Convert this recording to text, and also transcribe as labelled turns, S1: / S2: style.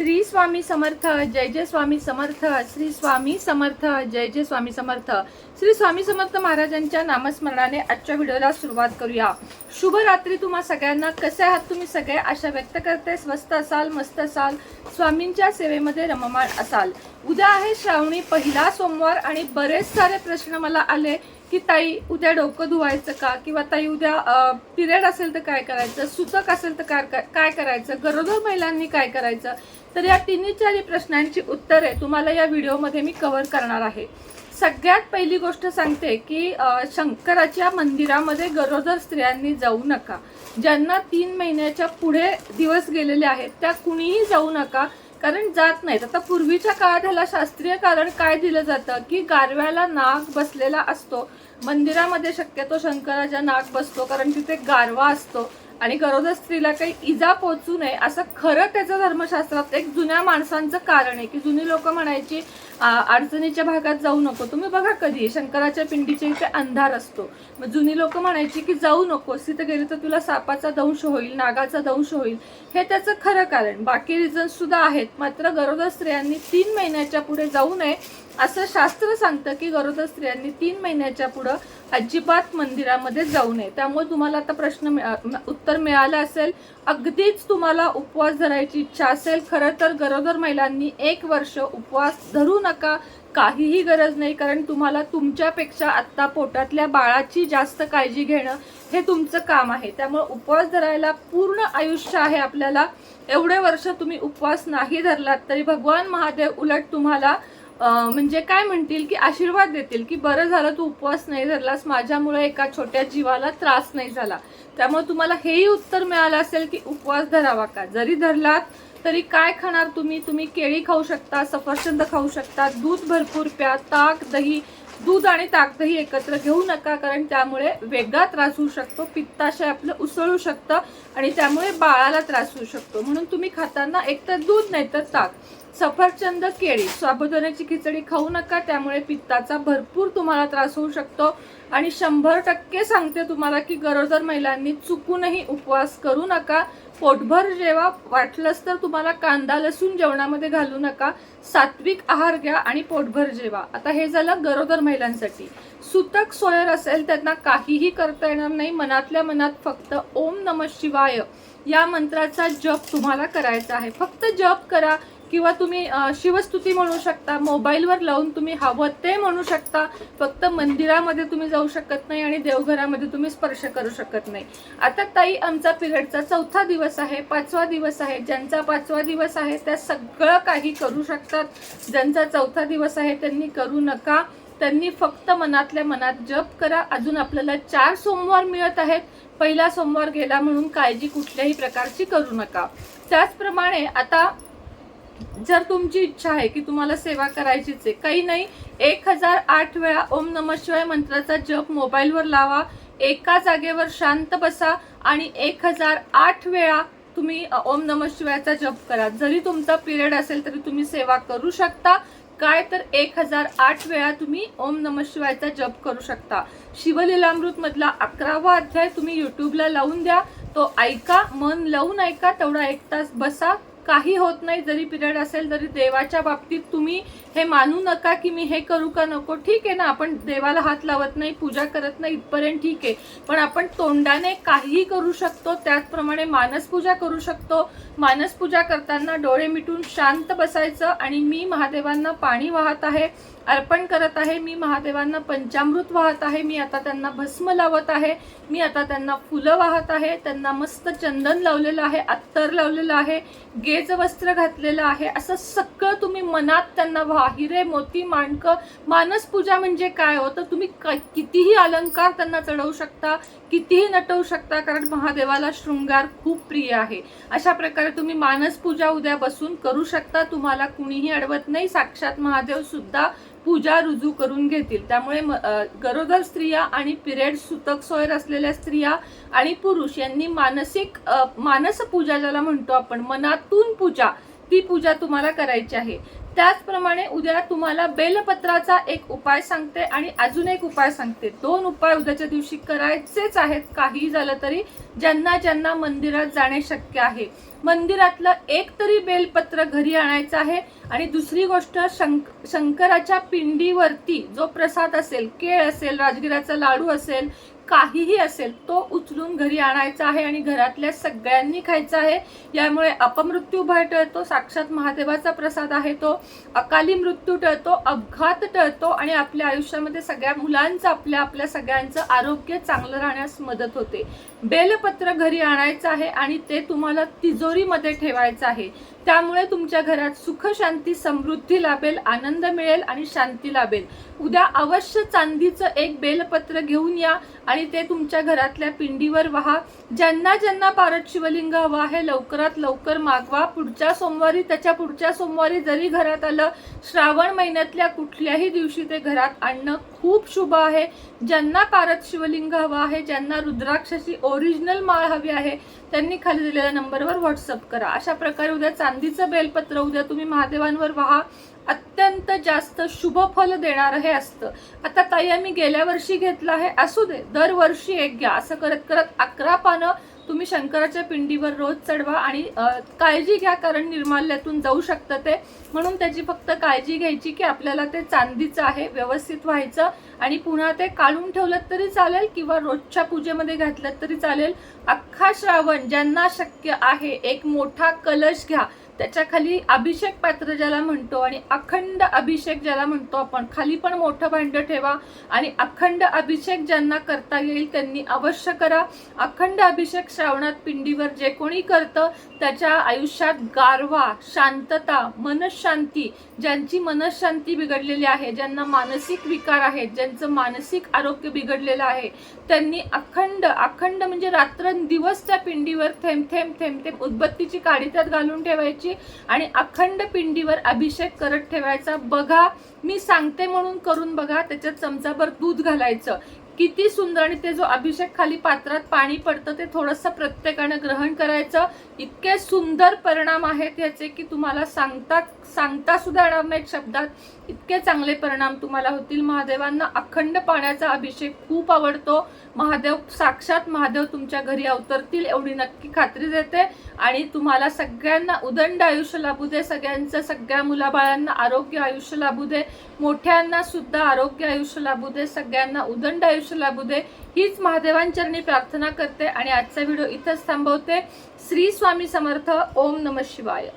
S1: श्री स्वामी समर्थ जय जय स्वामी समर्थ श्री स्वामी समर्थ जय जय स्वामी समर्थ. श्री स्वामी समर्थ महाराजांच्या नामस्मरणाने आजच्या व्हिडिओला सुरुवात करूया. शुभ रात्री तुम्हा सगळ्यांना. कसे आहात तुम्ही सगळे? आशा व्यक्त करते. स्वस्त असाल मस्त असाल. स्वामींच्या सेवेमध्ये रममाण असाल. उद्या आहे श्रावणी. पहिला सोमवार आणि बरेच सारे प्रश्न मला आले. की ताई उद्या डोकं धुवायचं का? किंवा ताई उद्या पिरियड असेल तर काय करायचं? सुतक असेल तर काय काय करायचं? गरोदर महिलांनी काय करायचं? तर या तिन्ही चारी प्रश्नांची उत्तरे तुम्हाला या व्हिडिओमध्ये मी कव्हर करणार आहे. सगळ्यात पहिली गोष्ट सांगते की शंकराच्या मंदिरामध्ये गरोदर स्त्रियांनी जाऊ नका. ज्यांना तीन महिन्याच्या पुढे दिवस गेलेले आहेत त्या कुणीही जाऊ नका. कारण जात नाहीत. आता पूर्वीच्या काळात ह्याला शास्त्रीय कारण काय दिलं जातं? की गारव्याला नाग बसलेला असतो. मंदिरामध्ये शक्यतो शंकराच्या नाग बसतो कारण तिथे गारवा असतो. आणि गरोदर स्त्रीला काही इजा पोचू नये असं खरं त्याचं धर्मशास्त्रात एक जुन्या माणसांचं कारण आहे की जुनी लोक म्हणायची अडचणीच्या भागात जाऊ नको. तुम्ही बघा कधी शंकराच्या पिंडीच्या इथे अंधार असतो. मग जुनी लोक म्हणायची की जाऊ नकोस तिथे गेली तर तुला सापाचा दंश होईल नागाचा दंश होईल. हे त्याचं खरं कारण. बाकी रिझन्स सुद्धा आहेत. मात्र गरोदर स्त्रियांनी तीन महिन्याच्या पुढे जाऊ नये असं शास्त्र सांगतं की गरोदर स्त्रियांनी तीन महिन्याच्या पुढं अजिबात मंदिरामध्ये जाऊ नये. त्यामुळे तुम्हाला आता प्रश्न मिळा- उत्तर मिळालं असेल. अगदीच तुम्हाला उपवास धरायची इच्छा असेल खरं तर गरोदर महिलांनी एक वर्ष उपवास धरू नका. काहीही गरज नाही कारण तुम्हाला तुमच्यापेक्षा आत्ता पोटातल्या बाळाची जास्त काळजी घेणं हे तुमचं काम आहे. त्यामुळे उपवास धरायला पूर्ण आयुष्य आहे आपल्याला. एवढे वर्ष तुम्ही उपवास नाही धरलात तरी भगवान महादेव उलट तुम्हाला म्हणजे काय म्हणतील की आशीर्वाद देतील की बरं झालं तू उपवास नाही धरलास माझ्यामुळे एका छोट्या जीवाला त्रास नाही झाला. त्यामुळे तुम्हाला हेही उत्तर मिळालं असेल की उपवास धरावा का? जरी धरलात तरी काय खाणार तुम्ही? तुम्ही केळी खाऊ शकता सफरचंद खाऊ शकता दूध भरपूर प्या ताक दही दूध आणि ताक दही एकत्र घेऊ नका कारण त्यामुळे वेगळा त्रास होऊ शकतो पित्ताशय आपलं उसळू शकतं आणि त्यामुळे बाळाला त्रास होऊ शकतो. म्हणून तुम्ही खाताना एकतर दूध नाही तर ताक. सफरचंद केळी. साबुदाण्याची खिचडी खाऊ नका त्यामुळे पित्ताचा भरपूर तुम्हाला त्रास होऊ शकतो. आणि शंभर टक्के सांगते तुम्हाला की गरोदर महिलांनी चुकूनही उपवास करू नका. पोटभर जेवा वाटलंच तर तुम्हाला कांदा लसूण जेवणामध्ये घालू नका. सात्विक आहार घ्या आणि पोटभर जेवा. आता हे झालं गरोदर महिलांसाठी. सुतक सोयर असेल त्यांना काहीही करता येणार नाही. मनातल्या मनात फक्त ओम नम शिवाय या मंत्राचा जप तुम्हाला करायचा आहे. फक्त जप करा. किंवा तुम्ही शिवस्तुती म्हणू शकता मोबाईलवर लावून तुम्ही हवं ते म्हणू शकता फक्त मंदिरामध्ये तुम्ही जाऊ शकत नाही आणि देवघरामध्ये तुम्ही स्पर्श करू शकत नाही. आता ताई आमचा पिरियडचा चौथा दिवस आहे पाचवा दिवस आहे ज्यांचा पाचवा दिवस आहे त्या सगळं काही करू शकतात. ज्यांचा चौथा दिवस आहे त्यांनी करू नका. त्यांनी फक्त मनातल्या मनात जप करा. अजून आपल्याला चार सोमवार मिळत आहेत. पहिला सोमवार गेला म्हणून काळजी कुठल्याही प्रकारची करू नका. त्याचप्रमाणे आता जर तुमची इच्छा आहे की तुम्हाला सेवा करायचीच आहे काही नाही. एक हजार आठ वेळा ओम नम शिवाय मंत्राचा जप मोबाईलवर लावा एका जागेवर शांत बसा आणि एक हजार आठ वेळा तुम्ही ओम नम शिवायचा जप करा. जरी तुमचा पिरियड असेल तरी तुम्ही सेवा करू शकता. काय तर एक हजार आठ वेळा तुम्ही ओम नम शिवायचा जप करू शकता. शिवलीलामृत मधला अकरावा अध्याय तुम्ही युट्यूबला लावून द्या. तो ऐका मन लावून ऐका तेवढा एक तास बसा. काही होत नाही जरी पिरियड असेल तरी देवाच्या बाबतीत तुम्ही हे मानू नका की मी हे करू का नको. ठीक आहे ना आपण देवाला हात लावत नाही पूजा करत नाही इथपर्यंत ठीक आहे. पण आपण तोंडाने काहीही करू शकतो त्याचप्रमाणे मानसपूजा करू शकतो. मानसपूजा करताना डोळे मिटून शांत बसायचं आणि मी महादेवांना पाणी वाहत आहे. अर्पण करत आहे. मी महादेवांना पंचामृत वाहत आहे. मी आता त्यांना भस्म लावत आहे. मी आता त्यांना फुलं वाहत आहे. त्यांना मस्त चंदन लावलेलं आहे. अत्तर लावलेलं आहे. गेज वस्त्र घातलेलं आहे. असं सगळं तुम्ही मनात त्यांना व्हा. हिरे मोती माणकं मानसपूजा म्हणजे काय होतं तुम्ही क- कितीही अलंकार त्यांना चढवू शकता कितीही नटवू शकता कारण महादेवाला शृंगार खूप प्रिय आहे. अशा प्रकारे तुम्ही मानसपूजा उद्या बसून करू शकता. तुम्हाला कुणीही अडवत नाही. साक्षात महादेव सुद्धा पूजा रुजू करून घेतील. त्यामुळे गरोदर स्त्रिया आणि पिरियड सुतक सोयर असलेल्या स्त्रिया आणि पुरुष यांनी मानसिक मानस पूजा ज्याला म्हणतो आपण मनातून पूजा ती पूजा तुम्हाला करायची आहे. त्याचप्रमाणे उद्या तुम्हाला बेलपत्राचा एक उपाय सांगते आणि अजून एक उपाय सांगते. दोन उपाय उद्याच्या दिवशी करायचेच आहेत. काही झालं तरी ज्यांना ज्यांना मंदिरात जाणे शक्य आहे. मंदिरातलं एक तरी बेलपत्र घरी आणायचं आहे आणि दुसरी गोष्ट शंक शंकराच्या पिंडीवरती जो प्रसाद असेल केळ असेल राजगिराचा लाडू असेल काहीही असेल तो उचलून घरी आणायचा आहे आणि घरातल्या सगळ्यांनी खायचा आहे. यामुळे अपमृत्यू भय टळतो साक्षात महादेवाचा प्रसाद आहे तो. अकाली मृत्यू टळतो अपघात टळतो आणि आपल्या आयुष्यामध्ये सगळ्या मुलांचं आपल्या आपल्या सगळ्यांचं आरोग्य चांगलं राहण्यास मदत होते. बेलपत्र घरी आणायचं आहे आणि ते तुम्हाला तिजोरीमध्ये ठेवायचं आहे. त्यामुळे तुमच्या घरात सुख शांती समृद्धी लाभेल आनंद मिळेल आणि शांती लाभेल. उद्या अवश्य चांदीचं एक बेलपत्र घेऊन या आणि ते तुमच्या घरातल्या पिंडीवर व्हा. ज्यांना ज्यांना पारद शिवलिंग हवं आहे लवकरात लवकर मागवा. पुढच्या सोमवारी त्याच्या पुढच्या सोमवारी जरी घरात आलं श्रावण महिन्यातल्या कुठल्याही दिवशी ते घरात आणणं खूप शुभ आहे. ज्यांना पारद शिवलिंग हवं आहे ज्यांना रुद्राक्षाची ओरिजिनल माळ हवी आहे त्यांनी खाली दिलेल्या नंबरवर व्हॉट्सअप करा. अशा प्रकारे उद्या चांदीचं बेलपत्र उद्या तुम्ही महादेवांवर व्हा. अत्यंत जास्त शुभ फल देणारं हे असतं. आता ताई आम्ही गेल्या वर्षी घेतलं आहे. असू दे दरवर्षी एक घ्या. असं करत करत अकरा पानं तुम्ही शंकराच्या पिंडीवर रोज चढवा आणि काळजी घ्या कारण निर्माल्यातून जाऊ शकतं ते. म्हणून त्याची फक्त काळजी घ्यायची की आपल्याला ते चांदीचं आहे व्यवस्थित व्हायचं आणि पुन्हा ते काढून ठेवलं तरी चालेल किंवा रोजच्या पूजेमध्ये घातलं तरी चालेल. अख्खा श्रावण ज्यांना शक्य आहे एक मोठा कलश घ्या. त्याच्याखाली अभिषेक पात्र ज्याला म्हणतो आणि अखंड अभिषेक ज्याला म्हणतो आपण खाली पण मोठं भांडं ठेवा आणि अखंड अभिषेक ज्यांना करता येईल त्यांनी अवश्य करा. अखंड अभिषेक श्रावणात पिंडीवर जे कोणी करतं त्याच्या आयुष्यात गारवा शांतता मनशांती ज्यांची मनशांती बिघडलेली आहे ज्यांना मानसिक विकार आहेत ज्यांचं मानसिक आरोग्य बिघडलेलं आहे त्यांनी अखंड अखंड म्हणजे रात्रंदिवस त्या पिंडीवर थेंब थेंब थेंब थेंब उदबत्तीची काडी त्यात घालून ठेवायची. आणि अखंड पिंडीवर अभिषेक करत ठेवायचा. बघा मी सांगते म्हणून करून बघा त्याच्यात चमचाभर दूध घालायचं. किती सुंदर आणि ते जो अभिषेक खाली पात्रात पाणी पडतं ते थोडंसं प्रत्येकानं ग्रहण करायचं. इतके सुंदर परिणाम आहेत याचे की तुम्हाला सांगता सांगता सुद्धा येणार नाहीत शब्दात. इतके चांगले परिणाम तुम्हाला होतील. महादेवांना अखंड पाण्याचा अभिषेक खूप आवडतो. महादेव साक्षात महादेव तुमच्या घरी अवतरतील एवढी नक्की खात्री देते. आणि तुम्हाला सगळ्यांना उदंड आयुष्य लाभू दे. सगळ्यांचं सगळ्या मुलाबाळांना आरोग्य आयुष्य लाभू दे. मोठ्यांना सुद्धा आरोग्य आयुष्य लाभू दे. सगळ्यांना उदंड आयुष्य लाभू दे हीच महादेवांचरणी प्रार्थना करते आणि आजचा व्हिडिओ इथंच थांबवते. श्री स्वामी समर्थ. ओम नम शिवाय.